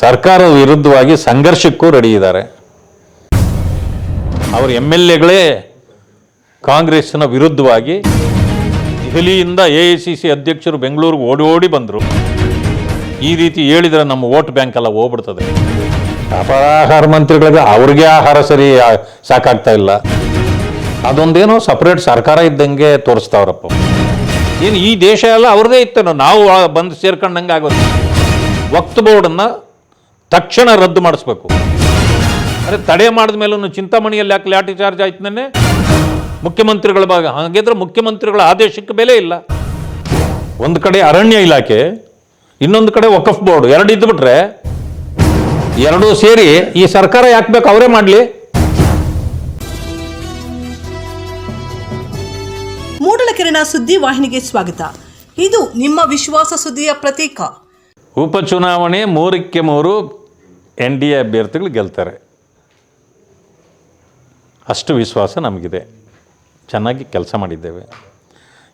ಸರ್ಕಾರದ ವಿರುದ್ಧವಾಗಿ ಸಂಘರ್ಷಕ್ಕೂ ರೆಡಿ ಇದ್ದಾರೆ. ಅವರ ಎಂ ಎಲ್ ಎಗಳೇ ಕಾಂಗ್ರೆಸ್ನ ವಿರುದ್ಧವಾಗಿ ದೆಹಲಿಯಿಂದ ಎ ಐ ಸಿ ಸಿ ಅಧ್ಯಕ್ಷರು ಬೆಂಗಳೂರಿಗೆ ಓಡಿ ಓಡಿ ಬಂದರು. ಈ ರೀತಿ ಹೇಳಿದರೆ ನಮ್ಮ ವೋಟ್ ಬ್ಯಾಂಕ್ ಎಲ್ಲ ಹೋಗ್ಬಿಡ್ತದೆ. ಅಪರಾಹಾರ ಮಂತ್ರಿಗಳಿಗೆ ಅವ್ರಿಗೆ ಆಹಾರ ಸರಿ ಸಾಕಾಗ್ತಾ ಇಲ್ಲ. ಅದೊಂದೇನೋ ಸಪ್ರೇಟ್ ಸರ್ಕಾರ ಇದ್ದಂಗೆ ತೋರಿಸ್ತಾವ್ರಪ್ಪ. ಏನು ಈ ದೇಶ ಎಲ್ಲ ಅವ್ರದೇ ಇತ್ತೇನೋ ನಾವು ಬಂದು ಸೇರ್ಕೊಂಡಂಗೆ ಆಗೋದು. ವಕ್ತ ಬೋರ್ಡನ್ನು ತಕ್ಷಣ ರದ್ದು ಮಾಡಿಸ್ಬೇಕು. ಅಂದರೆ ತಡೆ ಮಾಡಿದ ಮೇಲೂ ಚಿಂತಾಮಣಿಯಲ್ಲಿ ಯಾಕೆ ಲಾಠಿ ಚಾರ್ಜ್ ಆಯ್ತು ನೆನ್ನೆ? ಮುಖ್ಯಮಂತ್ರಿಗಳ ಭಾಗ. ಹಾಗಿದ್ರೆ ಮುಖ್ಯಮಂತ್ರಿಗಳ ಆದೇಶಕ್ಕೆ ಬೆಲೆ ಇಲ್ಲ. ಒಂದು ಕಡೆ ಅರಣ್ಯ ಇಲಾಖೆ ಇನ್ನೊಂದು ಕಡೆ ವಕಫ್ ಬೋರ್ಡ್. ಎರಡು ಇದ್ದುಬಿಟ್ರೆ ಎರಡೂ ಸೇರಿ ಈ ಸರ್ಕಾರ ಯಾಕೆ ಬೇಕು ಅವರೇ ಮಾಡಲಿ? ಮೂಡಲಕೆರೆನ ಸುದ್ದಿ ವಾಹಿನಿಗೆ ಸ್ವಾಗತ. ಇದು ನಿಮ್ಮ ವಿಶ್ವಾಸ ಸುದ್ದಿಯ ಪ್ರತೀಕ. ಉಪಚುನಾವಣೆ ಮೂರಕ್ಕೆ ಮೂರು ಎನ್ ಡಿ ಎ ಅಭ್ಯರ್ಥಿಗಳು ಗೆಲ್ತಾರೆ. ಅಷ್ಟು ವಿಶ್ವಾಸ ನಮಗಿದೆ. ಚೆನ್ನಾಗಿ ಕೆಲಸ ಮಾಡಿದ್ದೇವೆ.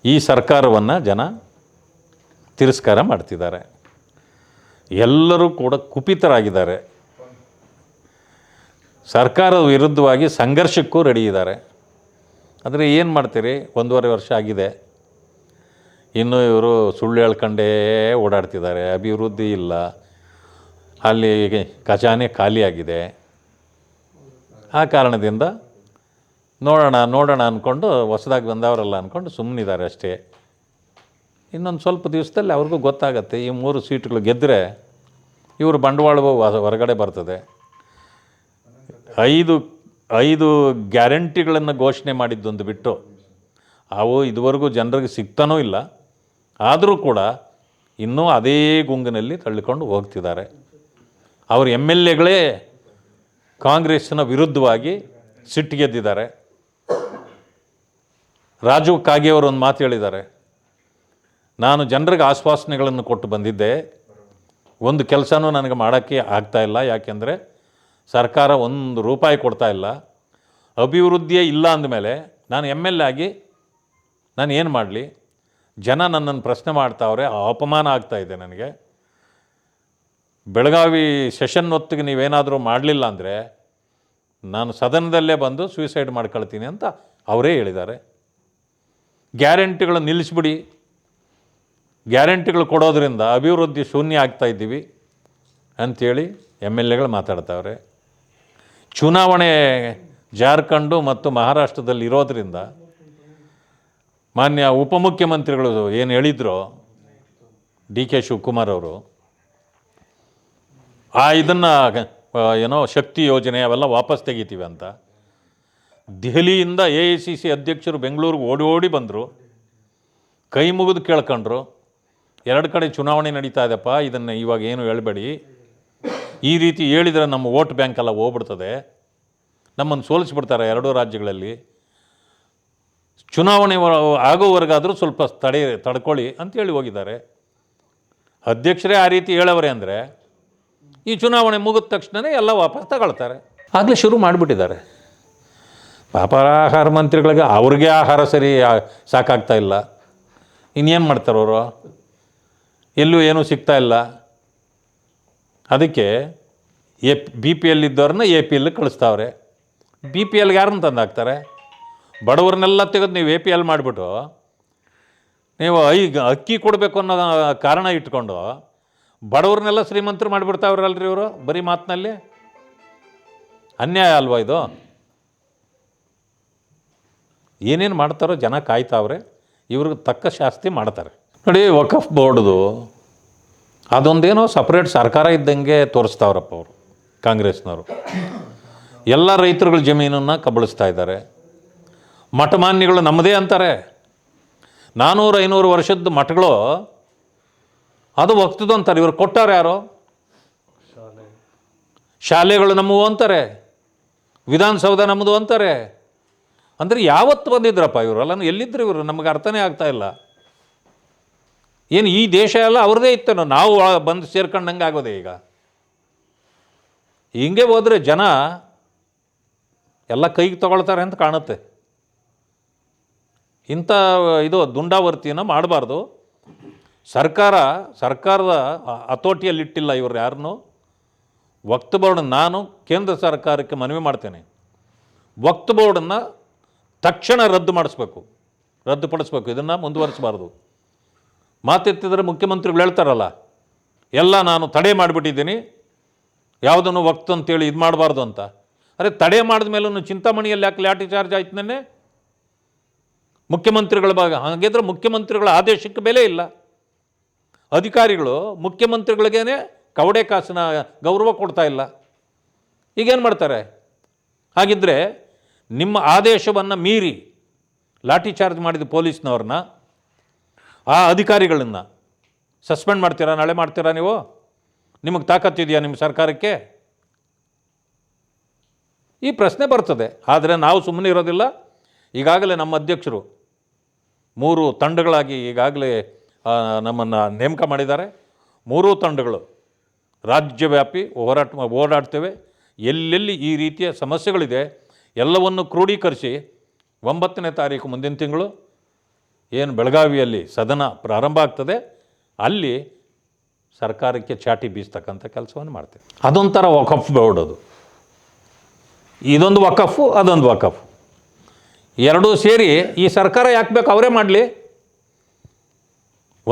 ಈ ಸರ್ಕಾರವನ್ನು ಜನ ತಿರಸ್ಕಾರ ಮಾಡ್ತಿದ್ದಾರೆ. ಎಲ್ಲರೂ ಕೂಡ ಕುಪಿತರಾಗಿದ್ದಾರೆ. ಸರ್ಕಾರದ ವಿರುದ್ಧವಾಗಿ ಸಂಘರ್ಷಕ್ಕೂ ರೆಡಿ ಇದ್ದಾರೆ. ಆದರೆ ಏನು ಮಾಡ್ತೀರಿ? ಒಂದೂವರೆ ವರ್ಷ ಆಗಿದೆ. ಇನ್ನು ಇವರು ಸುಳ್ಳು ಹೇಳ್ಕೊಂಡೇ ಓಡಾಡ್ತಿದ್ದಾರೆ. ಅಭಿವೃದ್ಧಿ ಇಲ್ಲ. ಅಲ್ಲಿ ಖಜಾನೆ ಖಾಲಿಯಾಗಿದೆ. ಆ ಕಾರಣದಿಂದ ನೋಡೋಣ ನೋಡೋಣ ಅಂದ್ಕೊಂಡು ಹೊಸದಾಗಿ ಬಂದವರಲ್ಲ ಅಂದ್ಕೊಂಡು ಸುಮ್ಮನಿದ್ದಾರೆ ಅಷ್ಟೇ. ಇನ್ನೊಂದು ಸ್ವಲ್ಪ ದಿವಸದಲ್ಲಿ ಅವ್ರಿಗೂ ಗೊತ್ತಾಗತ್ತೆ, ಈ ಮೂರು ಸೀಟ್ಗಳು ಗೆದ್ದರೆ ಇವರು ಬಂಡವಾಳವು ಹೊರ- ಹೊರಗಡೆ ಬರ್ತದೆ. ಐದು ಐದು ಗ್ಯಾರಂಟಿಗಳನ್ನು ಘೋಷಣೆ ಮಾಡಿದ್ದೊಂದು ಬಿಟ್ಟು, ಅವು ಇದುವರೆಗೂ ಜನರಿಗೆ ಸಿಗ್ತಾನೂ ಇಲ್ಲ, ಆದರೂ ಕೂಡ ಇನ್ನೂ ಅದೇ ಗುಂಗಿನಲ್ಲಿ ತಳ್ಳಿಕೊಂಡು ಹೋಗ್ತಿದ್ದಾರೆ. ಅವ್ರ ಎಂ ಎಲ್ ಎಗಳೇ ಕಾಂಗ್ರೆಸ್ಸಿನ ವಿರುದ್ಧವಾಗಿ ಸಿಟ್ಟಿಗೆದ್ದಿದ್ದಾರೆ ರಾಜು ಕಾಗೆಯವರು ಒಂದು ಮಾತು ಹೇಳಿದ್ದಾರೆ. ನಾನು ಜನರಿಗೆ ಆಶ್ವಾಸನೆಗಳನ್ನು ಕೊಟ್ಟು ಬಂದಿದ್ದೆ. ಒಂದು ಕೆಲಸನೂ ನನಗೆ ಮಾಡೋಕ್ಕೆ ಆಗ್ತಾ ಇಲ್ಲ. ಯಾಕೆಂದರೆ ಸರ್ಕಾರ ಒಂದು ರೂಪಾಯಿ ಕೊಡ್ತಾ ಇಲ್ಲ. ಅಭಿವೃದ್ಧಿಯೇ ಇಲ್ಲ ಅಂದಮೇಲೆ ನಾನು ಎಂ ಎಲ್ ಆಗಿ ನಾನು ಏನು ಮಾಡಲಿ? ಜನ ನನ್ನನ್ನು ಪ್ರಶ್ನೆ ಮಾಡ್ತಾವ್ರೆ. ಅಪಮಾನ ಆಗ್ತಾ ಇದೆ ನನಗೆ. ಬೆಳಗಾವಿ ಸೆಷನ್ ಹೊತ್ತಿಗೆ ನೀವೇನಾದರೂ ಮಾಡಲಿಲ್ಲ ಅಂದರೆ ನಾನು ಸದನದಲ್ಲೇ ಬಂದು ಸೂಸೈಡ್ ಮಾಡ್ಕೊಳ್ತೀನಿ ಅಂತ ಅವರೇ ಹೇಳಿದ್ದಾರೆ. ಗ್ಯಾರಂಟಿಗಳನ್ನು ನಿಲ್ಲಿಸ್ಬಿಡಿ. ಗ್ಯಾರಂಟಿಗಳು ಕೊಡೋದ್ರಿಂದ ಅಭಿವೃದ್ಧಿ ಶೂನ್ಯ ಆಗ್ತಾ ಇದ್ದೀವಿ ಅಂಥೇಳಿ ಎಂ ಎಲ್ ಎಗಳು ಮಾತಾಡ್ತಾವ್ರೆ. ಚುನಾವಣೆ ಜಾರ್ಖಂಡು ಮತ್ತು ಮಹಾರಾಷ್ಟ್ರದಲ್ಲಿ ಇರೋದರಿಂದ ಮಾನ್ಯ ಉಪಮುಖ್ಯಮಂತ್ರಿಗಳು ಏನು ಹೇಳಿದ್ರು ಡಿ ಕೆ ಶಿವಕುಮಾರ್ ಅವರು ಆ ಇದನ್ನು ಏನೋ ಶಕ್ತಿ ಯೋಜನೆ ಅವೆಲ್ಲ ವಾಪಸ್ ತೆಗಿತೀವಿ ಅಂತ. ದೆಹಲಿಯಿಂದ ಎ ಐ ಸಿ ಸಿ ಅಧ್ಯಕ್ಷರು ಬೆಂಗಳೂರಿಗೆ ಓಡಿ ಓಡಿ ಬಂದರು. ಕೈ ಮುಗಿದು ಕೇಳ್ಕೊಂಡ್ರು. ಎರಡು ಕಡೆ ಚುನಾವಣೆ ನಡೀತಾ ಇದೆಪ್ಪ, ಇದನ್ನು ಇವಾಗ ಏನು ಹೇಳಬೇಡಿ. ಈ ರೀತಿ ಹೇಳಿದರೆ ನಮ್ಮ ವೋಟ್ ಬ್ಯಾಂಕ್ ಎಲ್ಲ ಹೋಗ್ಬಿಡ್ತದೆ. ನಮ್ಮನ್ನು ಸೋಲಿಸ್ಬಿಡ್ತಾರೆ ಎರಡೂ ರಾಜ್ಯಗಳಲ್ಲಿ. ಚುನಾವಣೆ ಆಗೋವರೆಗಾದರೂ ಸ್ವಲ್ಪ ತಡೆ, ತಡ್ಕೊಳ್ಳಿ ಅಂತೇಳಿ ಹೋಗಿದ್ದಾರೆ. ಅಧ್ಯಕ್ಷರೇ ಆ ರೀತಿ ಹೇಳವ್ರೆ ಅಂದರೆ ಈ ಚುನಾವಣೆ ಮುಗಿದ ತಕ್ಷಣವೇ ಎಲ್ಲ ವಾಪಸ್ ತಗೊಳ್ತಾರೆ. ಆಗಲೇ ಶುರು ಮಾಡಿಬಿಟ್ಟಿದ್ದಾರೆ. ಪಾಪ ಆಹಾರ ಮಂತ್ರಿಗಳಿಗೆ ಅವ್ರಿಗೆ ಆಹಾರ ಸರಿ ಸಾಕಾಗ್ತಾ ಇಲ್ಲ. ಇನ್ನೇನು ಮಾಡ್ತಾರೆ ಅವರು? ಎಲ್ಲೂ ಏನೂ ಸಿಗ್ತಾ ಇಲ್ಲ. ಅದಕ್ಕೆ ಎ, ಬಿ ಪಿ ಎಲ್ ಇದ್ದವ್ರನ್ನ ಎ ಪಿ ಎಲ್ ಕಳಿಸ್ತಾವ್ರೆ. ಬಿ ಪಿ ಎಲ್ಗೆ ಯಾರನ್ನ ತಂದು ಬಡವ್ರನ್ನೆಲ್ಲ ತೆಗೆದು ನೀವು ಎ ಪಿ ಎಲ್ ಮಾಡಿಬಿಟ್ಟು, ನೀವು ಐ, ಅಕ್ಕಿ ಕೊಡಬೇಕು ಅನ್ನೋ ಕಾರಣ ಇಟ್ಕೊಂಡು ಬಡವ್ರನ್ನೆಲ್ಲ ಶ್ರೀಮಂತರು ಮಾಡಿಬಿಡ್ತಾವ್ರಲ್ರಿ ಇವರು? ಬರೀ ಮಾತಿನಲ್ಲಿ? ಅನ್ಯಾಯ ಅಲ್ವಾ ಇದು? ಏನೇನು ಮಾಡ್ತಾರೋ ಜನ ಕಾಯ್ತಾವ್ರೆ, ಇವ್ರಿಗೆ ತಕ್ಕ ಶಾಸ್ತಿ ಮಾಡ್ತಾರೆ. ನೋಡಿ, ವಕಫ್ ಬೋರ್ಡ್ದು ಅದೊಂದೇನೋ ಸಪ್ರೇಟ್ ಸರ್ಕಾರ ಇದ್ದಂಗೆ ತೋರಿಸ್ತಾವ್ರಪ್ಪ ಅವರು, ಕಾಂಗ್ರೆಸ್ನವರು. ಎಲ್ಲ ರೈತರುಗಳ ಜಮೀನನ್ನು ಕಬಳಿಸ್ತಾ ಇದ್ದಾರೆ. ಮಠಮಾನ್ಯಗಳು ನಮ್ಮದೇ ಅಂತಾರೆ. ನಾನ್ನೂರು ಐನೂರು ವರ್ಷದ ಮಠಗಳು ಅದು ಒಗ್ತದ ಅಂತಾರೆ. ಇವರು ಕೊಟ್ಟಾರೆ ಯಾರು? ಶಾಲೆಗಳು ನಮ್ಮವು ಅಂತಾರೆ. ವಿಧಾನಸೌಧ ನಮ್ಮದು ಅಂತಾರೆ. ಅಂದರೆ ಯಾವತ್ತು ಬಂದಿದ್ರಪ್ಪ ಇವರು? ಅಲ್ಲ ಎಲ್ಲಿದ್ದರು ಇವರು? ನಮಗೆ ಅರ್ಥನೇ ಆಗ್ತಾ ಇಲ್ಲ. ಏನು ಈ ದೇಶ ಎಲ್ಲ ಅವ್ರದ್ದೇ ಇತ್ತೇನು? ನಾವು ಬಂದು ಸೇರ್ಕೊಂಡಂಗೆ ಆಗೋದೆ ಈಗ. ಹಿಂಗೆ ಹೋದರೆ ಜನ ಎಲ್ಲ ಕೈಗೆ ತಗೊಳ್ತಾರೆ ಅಂತ ಕಾಣುತ್ತೆ. ಇಂಥ ಇದು ದುಂಡಾವರ್ತಿಯನ್ನು ಮಾಡಬಾರ್ದು. ಸರ್ಕಾರ, ಸರ್ಕಾರದ ಹತೋಟಿಯಲ್ಲಿಟ್ಟಿಲ್ಲ ಇವರು ಯಾರನ್ನೂ. ವಕ್ತ್ ಬೋರ್ಡ್ ನಾನು ಕೇಂದ್ರ ಸರ್ಕಾರಕ್ಕೆ ಮನವಿ ಮಾಡ್ತೇನೆ. ವಕ್ತ್ ಬೋರ್ಡನ್ನು ತಕ್ಷಣ ರದ್ದು ಮಾಡಿಸ್ಬೇಕು. ರದ್ದುಪಡಿಸ್ಬೇಕು ಇದನ್ನು ಮುಂದುವರಿಸಬಾರ್ದು. ಮಾತೆತ್ತಿದ್ರೆ ಮುಖ್ಯಮಂತ್ರಿಗಳು ಹೇಳ್ತಾರಲ್ಲ, ಎಲ್ಲ ನಾನು ತಡೆ ಮಾಡಿಬಿಟ್ಟಿದ್ದೀನಿ. ಯಾವುದನ್ನು ವಕ್ತು ಅಂತೇಳಿ ಇದು ಮಾಡಬಾರ್ದು ಅಂತ. ಅರೆ ತಡೆ ಮಾಡಿದ ಮೇಲೂ ಚಿಂತಾಮಣಿಯಲ್ಲಿ ಯಾಕೆ ಲಾಠಿ ಚಾರ್ಜ್ ಆಯ್ತು ನೆನ್ನೆ? ಮುಖ್ಯಮಂತ್ರಿಗಳ ಭಾಗ. ಹಾಗಿದ್ರೆ ಮುಖ್ಯಮಂತ್ರಿಗಳ ಆದೇಶಕ್ಕೆ ಬೆಲೆ ಇಲ್ಲ. ಅಧಿಕಾರಿಗಳು ಮುಖ್ಯಮಂತ್ರಿಗಳಿಗೇನೆ ಕವಡೆ ಕಾಸಿನ ಗೌರವ ಕೊಡ್ತಾ ಇಲ್ಲ. ಈಗೇನು ಮಾಡ್ತಾರೆ? ಹಾಗಿದ್ದರೆ ನಿಮ್ಮ ಆದೇಶವನ್ನು ಮೀರಿ ಲಾಠಿ ಚಾರ್ಜ್ ಮಾಡಿದ ಪೊಲೀಸ್ನವ್ರನ್ನ, ಆ ಅಧಿಕಾರಿಗಳನ್ನು ಸಸ್ಪೆಂಡ್ ಮಾಡ್ತೀರಾ, ನಾಳೆ ಮಾಡ್ತೀರಾ ನೀವು? ನಿಮಗೆ ತಾಕತ್ತಿದೆಯಾ ನಿಮ್ಮ ಸರ್ಕಾರಕ್ಕೆ? ಈ ಪ್ರಶ್ನೆ ಬರ್ತದೆ. ಆದರೆ ನಾವು ಸುಮ್ಮನೆ ಇರೋದಿಲ್ಲ. ಈಗಾಗಲೇ ನಮ್ಮ ಅಧ್ಯಕ್ಷರು ಮೂರು ತಂಡಗಳಾಗಿ ಈಗಾಗಲೇ ನಮ್ಮನ್ನು ನೇಮಕ ಮಾಡಿದ್ದಾರೆ. ಮೂರೂ ತಂಡಗಳು ರಾಜ್ಯವ್ಯಾಪಿ ಹೋರಾಟ, ಓಡಾಡ್ತೇವೆ. ಎಲ್ಲೆಲ್ಲಿ ಈ ರೀತಿಯ ಸಮಸ್ಯೆಗಳಿದೆ, ಎಲ್ಲವನ್ನು ಕ್ರೋಢೀಕರಿಸಿ ಒಂಬತ್ತನೇ ತಾರೀಕು ಮುಂದಿನ ತಿಂಗಳು ಏನು ಬೆಳಗಾವಿಯಲ್ಲಿ ಸದನ ಪ್ರಾರಂಭ ಆಗ್ತದೆ. ಅಲ್ಲಿ ಸರ್ಕಾರಕ್ಕೆ ಚಾಟಿ ಬೀಸ್ತಕ್ಕಂಥ ಕೆಲಸವನ್ನು ಮಾಡ್ತೇವೆ. ಅದೊಂಥರ ವಕಫ್ ಅದು. ಇದೊಂದು ವಕಫು, ಅದೊಂದು ವಕಫು. ಎರಡೂ ಸೇರಿ ಈ ಸರ್ಕಾರ ಯಾಕೆ ಬೇಕು ಅವರೇ ಮಾಡಲಿ.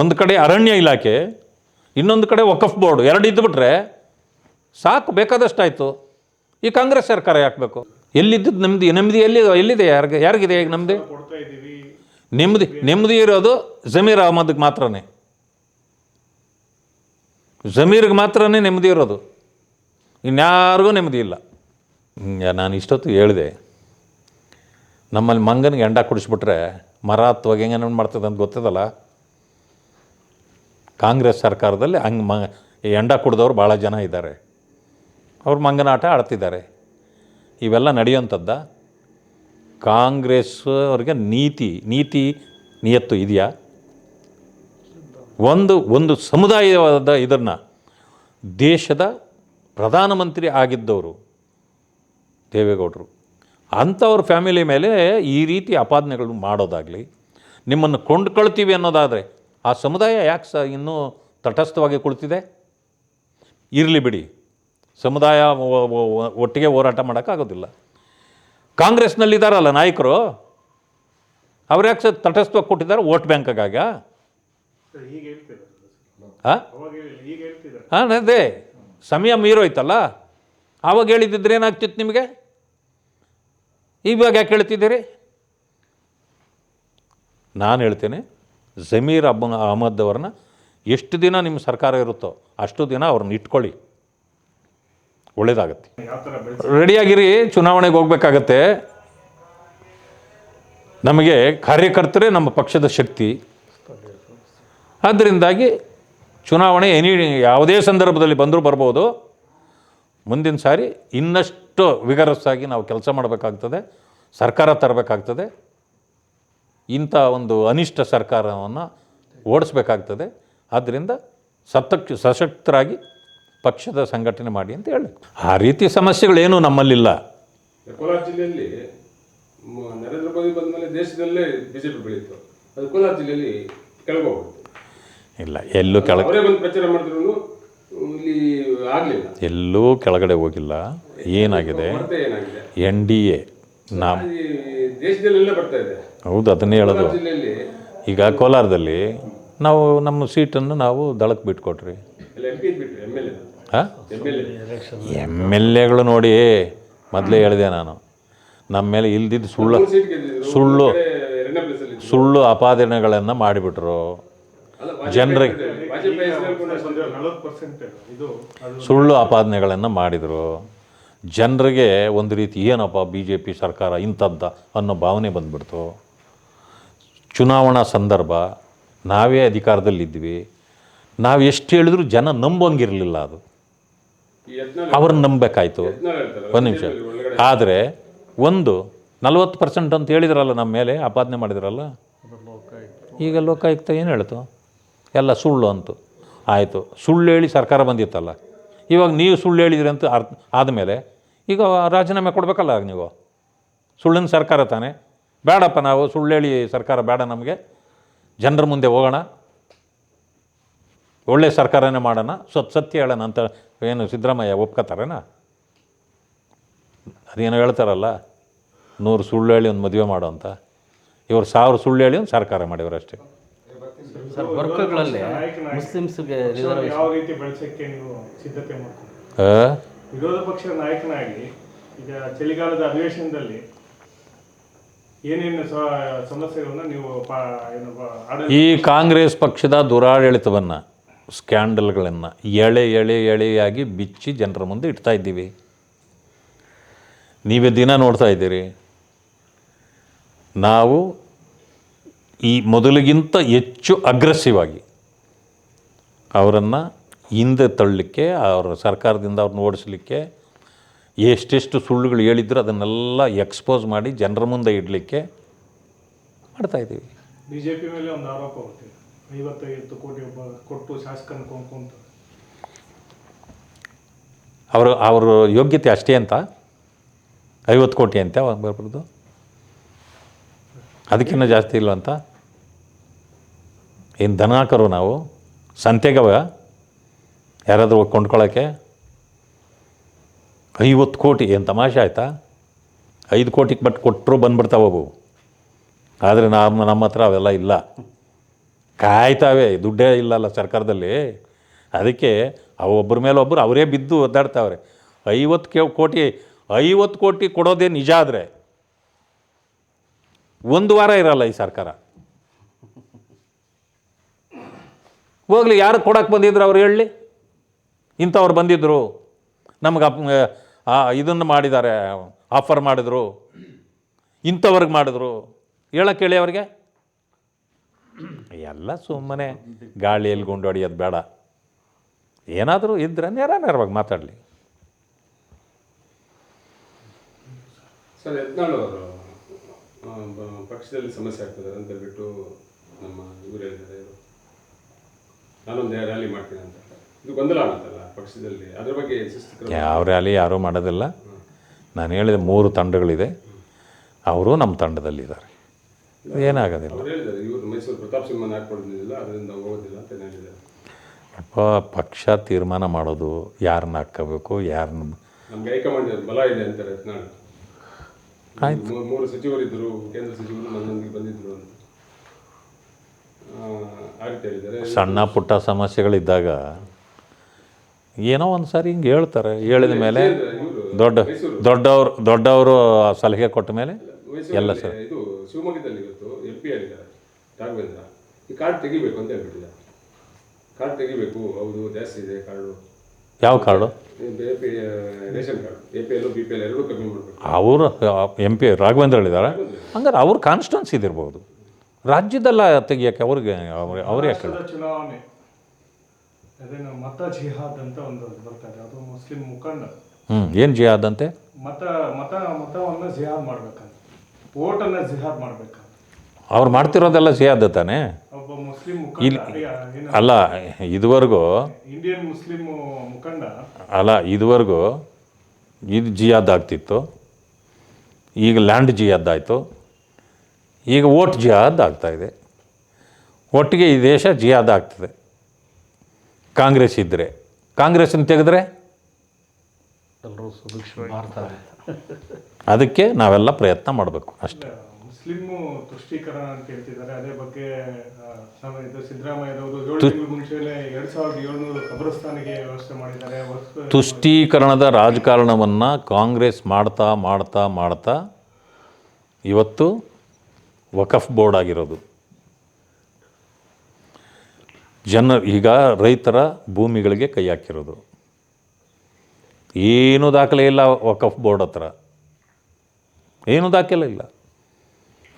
ಒಂದು ಕಡೆ ಅರಣ್ಯ ಇಲಾಖೆ, ಇನ್ನೊಂದು ಕಡೆ ವಕಫ್ ಬೋರ್ಡ್, ಎರಡು ಇದ್ದುಬಿಟ್ರೆ ಸಾಕು, ಬೇಕಾದಷ್ಟಾಯಿತು. ಈ ಕಾಂಗ್ರೆಸ್ ಸರ್ಕಾರ ಯಾಕಬೇಕು ಎಲ್ಲಿದ್ದದ್ದು ನೆಮ್ಮದಿ ನೆಮ್ಮದಿ ಎಲ್ಲಿ, ಎಲ್ಲಿದೆ? ಯಾರಿಗೆ, ಯಾರಿಗಿದೆ ಈಗ ನೆಮ್ಮದಿ? ನೆಮ್ಮದಿ ನೆಮ್ಮದಿ ಇರೋದು ಜಮೀರ್ ಅಹಮದ್ಗೆ ಮಾತ್ರನೇ. ಜಮೀರ್ಗೆ ಮಾತ್ರನೇ ನೆಮ್ಮದಿ ಇರೋದು. ಇನ್ಯಾರಿಗೂ ನೆಮ್ಮದಿ ಇಲ್ಲ. ನಾನು ಇಷ್ಟೊತ್ತು ಹೇಳಿದೆ, ನಮ್ಮಲ್ಲಿ ಮಂಗನಿಗೆ ಎಂಡ ಕುಡಿಸ್ಬಿಟ್ರೆ ಮರ ಅಥವಾ ಹೆಂಗೆ ಮಾಡ್ತದೆ ಅಂತ ಗೊತ್ತದಲ್ಲ? ಕಾಂಗ್ರೆಸ್ ಸರ್ಕಾರದಲ್ಲಿ ಹಂಗೆ ಮ ಎಂಡ ಕುಡ್ದವ್ರು ಭಾಳ ಜನ ಇದ್ದಾರೆ. ಅವ್ರು ಮಂಗನಾಟ ಆಡ್ತಿದ್ದಾರೆ ಇವೆಲ್ಲ ನಡೆಯುವಂಥದ್ದ ಕಾಂಗ್ರೆಸ್ ಅವ್ರಿಗೆ ನೀತಿ ನೀತಿ ನಿಯತ್ತು ಇದೆಯಾ? ಒಂದು ಒಂದು ಸಮುದಾಯವಾದ ಇದನ್ನು ದೇಶದ ಪ್ರಧಾನಮಂತ್ರಿ ಆಗಿದ್ದವರು ದೇವೇಗೌಡರು, ಅಂಥವ್ರ ಫ್ಯಾಮಿಲಿ ಮೇಲೆ ಈ ರೀತಿ ಅಪಾದನೆಗಳು ಮಾಡೋದಾಗಲಿ, ನಿಮ್ಮನ್ನು ಕೊಂಡ್ಕೊಳ್ತೀವಿ ಅನ್ನೋದಾದರೆ ಆ ಸಮುದಾಯ ಯಾಕೆ ಸ ಇನ್ನೂ ತಟಸ್ಥವಾಗಿ ಕುಳಿತಿದೆ? ಇರಲಿ ಬಿಡಿ. ಸಮುದಾಯ ಒಟ್ಟಿಗೆ ಹೋರಾಟ ಮಾಡೋಕ್ಕಾಗೋದಿಲ್ಲ ಕಾಂಗ್ರೆಸ್ನಲ್ಲಿದ್ದಾರಲ್ಲ ನಾಯಕರು? ಅವ್ರು ಯಾಕೆ ಸರ್ ತಟಸ್ಥವಾಗಿ ಕೊಟ್ಟಿದ್ದಾರೆ ವೋಟ್ ಬ್ಯಾಂಕ್ಗಾಗ ಹಾಂ? ಹಾಂ? ಅದೇ. ಸಮಯ ಮೀರೋಯ್ತಲ್ಲ. ಆವಾಗ ಹೇಳಿದ್ದಿದ್ರೆ ಏನಾಗ್ತಿತ್ತು ನಿಮಗೆ? ಇವಾಗ ಯಾಕೆ ಹೇಳ್ತಿದ್ದೀರಿ? ನಾನು ಹೇಳ್ತೇನೆ. ಜಮೀರ್ ಅಬ್ಬ ಅಹಮದ್ ಅವ್ರನ್ನ ಎಷ್ಟು ದಿನ ನಿಮ್ಮ ಸರ್ಕಾರ ಇರುತ್ತೋ ಅಷ್ಟು ದಿನ ಅವ್ರನ್ನ ಇಟ್ಕೊಳ್ಳಿ. ಒಳ್ಳೇದಾಗತ್ತೆ. ರೆಡಿಯಾಗಿರಿ, ಚುನಾವಣೆಗೆ ಹೋಗ್ಬೇಕಾಗತ್ತೆ. ನಮಗೆ ಕಾರ್ಯಕರ್ತರೇ ನಮ್ಮ ಪಕ್ಷದ ಶಕ್ತಿ. ಆದ್ದರಿಂದಾಗಿ ಚುನಾವಣೆ ಎನಿ ಯಾವುದೇ ಸಂದರ್ಭದಲ್ಲಿ ಬಂದರೂ ಬರ್ಬೋದು. ಮುಂದಿನ ಸಾರಿ ಇನ್ನಷ್ಟು ವಿಗರಸ್ಸಾಗಿ ನಾವು ಕೆಲಸ ಮಾಡಬೇಕಾಗ್ತದೆ. ಸರ್ಕಾರ ತರಬೇಕಾಗ್ತದೆ. ಇಂಥ ಒಂದು ಅನಿಷ್ಟ ಸರ್ಕಾರವನ್ನು ಓಡಿಸ್ಬೇಕಾಗ್ತದೆ. ಆದ್ದರಿಂದ ಸತಕ್ ಸಶಕ್ತರಾಗಿ ಪಕ್ಷದ ಸಂಘಟನೆ ಮಾಡಿ ಅಂತ ಹೇಳಿ. ಆ ರೀತಿ ಸಮಸ್ಯೆಗಳೇನು ನಮ್ಮಲ್ಲಿಲ್ಲ. ಕೋಲಾರ ಜಿಲ್ಲೆಯಲ್ಲಿ ನರೇಂದ್ರ ಮೋದಿ ಬಂದ ಮೇಲೆ ದೇಶದಲ್ಲೇ ಬಿಜೆಪಿ ಬೆಳೀತು. ಅದು ಕೋಲಾರ ಜಿಲ್ಲೆಯಲ್ಲಿ ಕೆಳಗೋಗ್ಬಿಡ್ತು. ಇಲ್ಲ ಎಲ್ಲೂ ಕೆಳಗೆ ಬಂದು ಪ್ರಚಾರ ಮಾಡಿದ್ರು ಇಲ್ಲಿ ಆಗಲಿಲ್ಲ. ಎಲ್ಲೂ ಕೆಳಗಡೆ ಹೋಗಿಲ್ಲ. ಏನಾಗಿದೆ? ಎನ್ ಡಿ ಎ ಈ ದೇಶದಲ್ಲೆಲ್ಲ ಬರ್ತಾ ಇದೆ. ಹೌದು ಅದನ್ನೇ ಹೇಳೋದು. ಜಿಲ್ಲೆಯಲ್ಲಿ. ಈಗ ಕೋಲಾರದಲ್ಲಿ ನಾವು ನಮ್ಮ ಸೀಟನ್ನು ನಾವು ದಳಕ್ಕೆ ಬಿಟ್ಕೊಟ್ರಿ. ಹಾಂ? ಎಂ ಎಲ್ ಎಗಳು ನೋಡಿ ಮೊದಲೇ ಹೇಳಿದೆ ನಾನು. ನಮ್ಮ ಮೇಲೆ ಇಲ್ದಿದ್ದು ಸುಳ್ಳು ಸೀಟ್ ಗೆದ್ದಿದ್ರು ಸುಳ್ಳು. ಸುಳ್ಳು ಅಪಾದನೆಗಳನ್ನು ಮಾಡಿಬಿಟ್ರು. ಜನರಿಗೆ ಸುಳ್ಳು ಆಪಾದನೆಗಳನ್ನು ಮಾಡಿದರು. ಜನರಿಗೆ ಒಂದು ರೀತಿ ಏನಪ್ಪ ಬಿ ಜೆ ಪಿ ಸರ್ಕಾರ ಇಂಥದ್ದ ಅನ್ನೋ ಭಾವನೆ ಬಂದ್ಬಿಡ್ತು. ಚುನಾವಣಾ ಸಂದರ್ಭ, ನಾವೇ ಅಧಿಕಾರದಲ್ಲಿದ್ವಿ ನಾವು ಎಷ್ಟು ಹೇಳಿದ್ರು ಜನ ನಂಬಂಗಿರಲಿಲ್ಲ ಅದು. ಅವ್ರನ್ನ ನಂಬಬೇಕಾಯ್ತು. ಒಂದು ನಿಮಿಷ. ಆದರೆ ಒಂದು ನಲವತ್ತು ಪರ್ಸೆಂಟ್ ಅಂತ ಹೇಳಿದ್ರಲ್ಲ ನಮ್ಮ ಮೇಲೆ, ಆಪಾದನೆ ಮಾಡಿದ್ರಲ್ಲ? ಈಗ ಲೋಕಾಯುಕ್ತ ಏನು ಹೇಳ್ತು? ಎಲ್ಲ ಸುಳ್ಳು ಅಂತು. ಆಯಿತು. ಸುಳ್ಳು ಹೇಳಿ ಸರ್ಕಾರ ಬಂದಿತ್ತಲ್ಲ. ಇವಾಗ ನೀವು ಸುಳ್ಳು ಹೇಳಿದ್ರಿ ಅಂತ ಅರ್ಥ ಆದಮೇಲೆ ಈಗ ರಾಜೀನಾಮೆ ಕೊಡಬೇಕಲ್ಲ ನೀವು? ಸುಳ್ಳಿನ ಸರ್ಕಾರ ತಾನೇ. ಬೇಡಪ್ಪ ನಾವು ಸುಳ್ಳೇಳಿ ಸರ್ಕಾರ ಬೇಡ ನಮಗೆ. ಜನರ ಮುಂದೆ ಹೋಗೋಣ. ಒಳ್ಳೆ ಸರ್ಕಾರನೇ ಮಾಡೋಣ. ಸತ್ ಸತ್ಯ ಹೇಳೋಣ ಅಂತ ಏನು ಸಿದ್ದರಾಮಯ್ಯ ಒಪ್ಕೋತಾರೇನಾ? ಅದೇನೋ ಹೇಳ್ತಾರಲ್ಲ ನೂರು ಸುಳ್ಳು ಹೇಳಿ ಒಂದು ಮದುವೆ ಮಾಡೋ ಅಂತ. ಇವರು ಸಾವಿರ ಸುಳ್ಳು ಹೇಳಿ ಒಂದು ಸರ್ಕಾರ ಮಾಡಿದ್ರು ಅಷ್ಟೇ. ಸರ್ ವರ್ಕ್ಗಳಲ್ಲಿ ಮುಸ್ಲಿಮ್ಸ್ಗೆ ಯಾವ ರೀತಿ ಬೆಳೆಸಕ್ಕೆ ನೀವು ಸಿದ್ಧತೆ? ವಿರೋಧ ಪಕ್ಷದ ನಾಯಕನಾಗಿ ಈಗ ಚಳಿಗಾಲದ ಅಧಿವೇಶನದಲ್ಲಿ ಏನೇನು ಸಮಸ್ಯೆಗಳನ್ನ ನೀವು ಈ ಕಾಂಗ್ರೆಸ್ ಪಕ್ಷದ ದುರಾಡಳಿತವನ್ನು, ಸ್ಕ್ಯಾಂಡಲ್ಗಳನ್ನು ಎಳೆ ಎಳೆ ಎಳೆಯಾಗಿ ಬಿಚ್ಚಿ ಜನರ ಮುಂದೆ ಇಡ್ತಾ ಇದ್ದೀವಿ. ನೀವೇ ದಿನ ನೋಡ್ತಾ ಇದ್ದೀರಿ. ನಾವು ಈ ಮೊದಲಿಗಿಂತ ಹೆಚ್ಚು ಅಗ್ರೆಸಿವ್ ಆಗಿ ಅವರನ್ನು ಹಿಂದೆ ತಳ್ಳಲಿಕ್ಕೆ ಅವರ ಸರ್ಕಾರದಿಂದ ಅವ್ರನ್ನ ಓಡಿಸ್ಲಿಕ್ಕೆ ಎಷ್ಟೆಷ್ಟು ಸುಳ್ಳುಗಳು ಹೇಳಿದ್ರು ಅದನ್ನೆಲ್ಲ ಎಕ್ಸ್ಪೋಸ್ ಮಾಡಿ ಜನರ ಮುಂದೆ ಇಡಲಿಕ್ಕೆ ಮಾಡ್ತಾಯಿದ್ದೀವಿ ಪಿ ಮೇಲೆ ಒಂದು ಆರೋಪ ಐವತ್ತೈವತ್ತು ಕೋಟಿ ಒಬ್ಬ ಕೊಟ್ಟು ಶಾಸಕನ ಕೊಂಡ್ಕೊಂತ ಅವರು ಅವ್ರ ಯೋಗ್ಯತೆ ಅಷ್ಟೇ ಅಂತ? ಐವತ್ತು ಕೋಟಿ ಅಂತ ಬರ್ಬೋದು ಅದಕ್ಕಿಂತ ಜಾಸ್ತಿ ಇಲ್ವಂತ ಏನು ದನ ಹಾಕರು ನಾವು? ಸಂತೆಗವ? ಯಾರಾದರೂ ಕೊಂಡ್ಕೊಳ್ಳೋಕ್ಕೆ ಐವತ್ತು ಕೋಟಿ, ಏನು ತಮಾಷೆ ಆಯಿತಾ? ಐದು ಕೋಟಿಗೆ ಬಟ್ ಕೊಟ್ಟರು ಬಂದ್ಬಿಡ್ತಾವೆ ಅವು. ಆದರೆ ನಮ್ಮ ನಮ್ಮ ಹತ್ರ ಅವೆಲ್ಲ ಇಲ್ಲ. ಕಾಯ್ತಾವೆ, ದುಡ್ಡೇ ಇಲ್ಲಲ್ಲ ಸರ್ಕಾರದಲ್ಲಿ. ಅದಕ್ಕೆ ಅವೊಬ್ಬರ ಮೇಲೆ ಒಬ್ಬರು ಅವರೇ ಬಿದ್ದು ಒದ್ದಾಡ್ತಾವ್ರೆ. ಐವತ್ತು ಕೆ, ಕೋಟಿ, ಐವತ್ತು ಕೋಟಿ ಕೊಡೋದೇ ನಿಜ ಆದರೆ. ಒಂದು ವಾರ ಇರಲ್ಲ ಈ ಸರ್ಕಾರ. ಹೋಗ್ಲಿ, ಯಾರು ಕೊಡಕ್ಕೆ ಬಂದಿದ್ರು ಅವ್ರು ಹೇಳಲಿ ಇಂಥವ್ರು ಬಂದಿದ್ದರು ನಮ್ಗೆ ಇದನ್ನು ಮಾಡಿದ್ದಾರೆ, ಆಫರ್ ಮಾಡಿದರು, ಇಂಥವ್ರಿಗೆ ಮಾಡಿದ್ರು ಹೇಳಕ್ಕೆ ಹೇಳಿ ಅವ್ರಿಗೆ? ಎಲ್ಲ ಸುಮ್ಮನೆ ಗಾಳಿಯಲ್ಲಿ ಗುಂಡು ಬೇಡ. ಏನಾದರೂ ಇದ್ರೆ ನೇರ ನೇರವಾಗಿ ಮಾತಾಡಲಿ. ಸರ್, ಯತ್ನಾಳ್ ಅವರು ಪಕ್ಷದಲ್ಲಿ ಸಮಸ್ಯೆ ಆಗ್ತದೆ ಅಂತ ಹೇಳ್ಬಿಟ್ಟು ನಮ್ಮ ಇವರು. ಹೇಳಿದ್ದಾರೆ ನಾನೊಂದು ರ್ಯಾಲಿ ಮಾಡ್ತೀನಿ ಅಂತ ಇದು ಗೊಂದಲ ಆಗುತ್ತಲ್ಲ ಪಕ್ಷದಲ್ಲಿ? ಅದ್ರ ಬಗ್ಗೆ ಶಿಸ್ತು ಕ್ರಮ? ಯಾವ ರ್ಯಾಲಿ ಯಾರೂ ಮಾಡೋದಿಲ್ಲ. ನಾನು ಹೇಳಿದ ಮೂರು ತಂಡಗಳಿದೆ. ಅವರು ನಮ್ಮ ತಂಡದಲ್ಲಿದ್ದಾರೆ. ಏನಾಗೋದಿಲ್ಲ. ಅಪ್ಪ ಪಕ್ಷ ತೀರ್ಮಾನ ಮಾಡೋದು ಯಾರನ್ನ ಹಾಕ್ಕೋಬೇಕು ಯಾರನ್ನ ನಮ್ಗೆ ಹೈಕಮಾಂಡ್ ಬಲ ಇದೆ ಅಂತಾರೆ ಯತ್ನಾಳ್ ಮೂರು- ಸಚಿವರಿದ್ದರು ಕೇಂದ್ರ ಸಚಿವರು ನನ್ನೊಂದಿಗೆ ಅಂತ. ಹೇಳಿದ್ದಾರೆ. ಸಣ್ಣ ಪುಟ್ಟ ಸಮಸ್ಯೆಗಳಿದ್ದಾಗ ಏನೋ ಒಂದು ಸಾರಿ ಹಿಂಗೆ ಹೇಳ್ತಾರೆ. ಹೇಳಿದ ಮೇಲೆ ದೊಡ್ಡ ದೊಡ್ಡವರು ದೊಡ್ಡವರು ಸಲಹೆ ಕೊಟ್ಟ ಮೇಲೆ ಎಲ್ಲ ಸರ್. ಇದು ಶಿವಮೊಗ್ಗದಲ್ಲಿ ಇವತ್ತು ಎಲ್ ಪಿ ಆಗಿದ್ದಾರೆ ರಾಘವೇಂದ್ರ. ಈ ಕಾರ್ಡ್ ತೆಗಿಬೇಕು ಅಂತ ಹೇಳ್ಬಿಟ್ಟಿದ್ದಾರೆ ಕಾರ್ಡ್ ತೆಗಿಬೇಕು ಹೌದು ಜಾಸ್ತಿ ಇದೆ ಕಾರ್ಡು. ಯಾವ card? Ration card. A P L B P L ಎರಡೂ ಕಮ್ಮಿ ಮಾಡಬೇಕು. ಅವರು ಎಂ ಪಿ ರಾಘವೇಂದ್ರ ಹೇಳಿದ್ದಾರೆ. ಹಂಗಾರೆ ಅವ್ರ ಕಾನ್ಸ್ಟಿಟ್ಯೂನ್ಸಿ ಇದಿರ್ಬೋದು. ರಾಜ್ಯದಲ್ಲ ತೆಗಿಯೋಕ್ಕೆ ಅವ್ರಿಗೆ ಅವ್ರು ಅವ್ರು ಯಾಕೆ ಚುನಾವಣೆ. ಅದೇನು ಮತ ಜಿಹಾದ್ ಅಂತ ಒಂದು ಬರ್ತದೆ ಅದು ಮುಸ್ಲಿಂ ಮುಖಂಡ. ಹ್ಞೂ ಏನು ಜಿಯಾದಂತೆ ಮತ ಮತ ಮತವನ್ನು ಜಿಹಾದ್ ಮಾಡ್ಬೇಕಂತ. ಓಟನ್ನು ಜಿಹಾದ್ ಮಾಡ್ಬೇಕಂತ. ಅವ್ರು ಮಾಡ್ತಿರೋದೆಲ್ಲ ಜಿಹಾದ್ ತಾನೆ? ಒಬ್ಬ ಮುಸ್ಲಿಂ ಮುಖಂಡ ಏನು ಅಲ್ಲ ಇದುವರೆಗೂ ಇಂಡಿಯನ್ ಮುಸ್ಲಿಂ ಮುಖಂಡ. ಅಲ್ಲ ಇದುವರೆಗೂ ಇದು ಜಿಯಾದ್ ಆಗ್ತಿತ್ತು. ಈಗ ಲ್ಯಾಂಡ್ ಜಿಯಾದ್ ಆಯಿತು. ಈಗ ಓಟ್ ಜಿಯಾದ್ ಆಗ್ತಾಯಿದೆ ಒಟ್ಟಿಗೆ ಈ ದೇಶ ಜಿಯಾದ್ ಆಗ್ತದೆ. ಕಾಂಗ್ರೆಸ್ ಇದ್ದರೆ ಕಾಂಗ್ರೆಸ್ನ ತೆಗೆದ್ರೆ? ಎಲ್ಲರೂ ಸುಭಿಕ್ಷ ಅದಕ್ಕೆ ನಾವೆಲ್ಲ ಪ್ರಯತ್ನ ಮಾಡಬೇಕು ಅಷ್ಟೇ. ಮುಸ್ಲಿಂ ತುಷ್ಟೀಕರಣ ಅಂತ ಹೇಳ್ತಿದ್ದಾರೆ. ಅದೇ ಬಗ್ಗೆ ಆ, ನಮ್ಮ ಇದು ಸಿದ್ದರಾಮಯ್ಯರವರು ಏಳು ತಿಂಗಳು ಮುಂಚೆನೆ ಎರಡ್ ಸಾವಿರದ ಏಳ್ನೂರು ಕಬ್ರಸ್ತಾನಿಗೆ ವ್ಯವಸ್ಥೆ ಮಾಡಿದ್ದಾರೆ. ತುಷ್ಟೀಕರಣದ ರಾಜಕಾರಣವನ್ನು ಕಾಂಗ್ರೆಸ್ ಮಾಡ್ತಾ ಮಾಡ್ತಾ ಮಾಡ್ತಾ ಇವತ್ತು ವಕಫ್ ಬೋರ್ಡ್ ಆಗಿರೋದು. ಜನ ಈಗ ರೈತರ ಭೂಮಿಗಳಿಗೆ ಕೈ ಹಾಕಿರೋದು. ಏನೂ ದಾಖಲೆ ಇಲ್ಲ ವಕಫ್ ಬೋರ್ಡ್ ಹತ್ರ. ಏನೂ ದಾಖಲೆ ಇಲ್ಲ.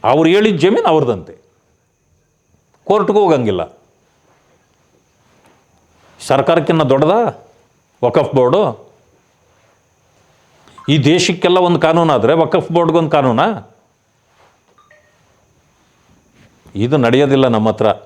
ಅವ್ರು ಹೇಳಿದ ಜಮೀನು ಅವ್ರದಂತೆ ಕೋರ್ಟ್ಗೆ ಹೋಗಂಗಿಲ್ಲ. ಸರ್ಕಾರಕ್ಕಿನ್ನ ದೊಡ್ಡದ? ವಕಫ್ ಬೋರ್ಡು? ಈ ದೇಶಕ್ಕೆಲ್ಲ ಒಂದು ಕಾನೂನು ಆದರೆ ವಕಫ್ ಬೋರ್ಡ್ಗೊಂದು ಕಾನೂನಾ? ಇದು ನಡೆಯೋದಿಲ್ಲ ನಮ್ಮ ಹತ್ರ.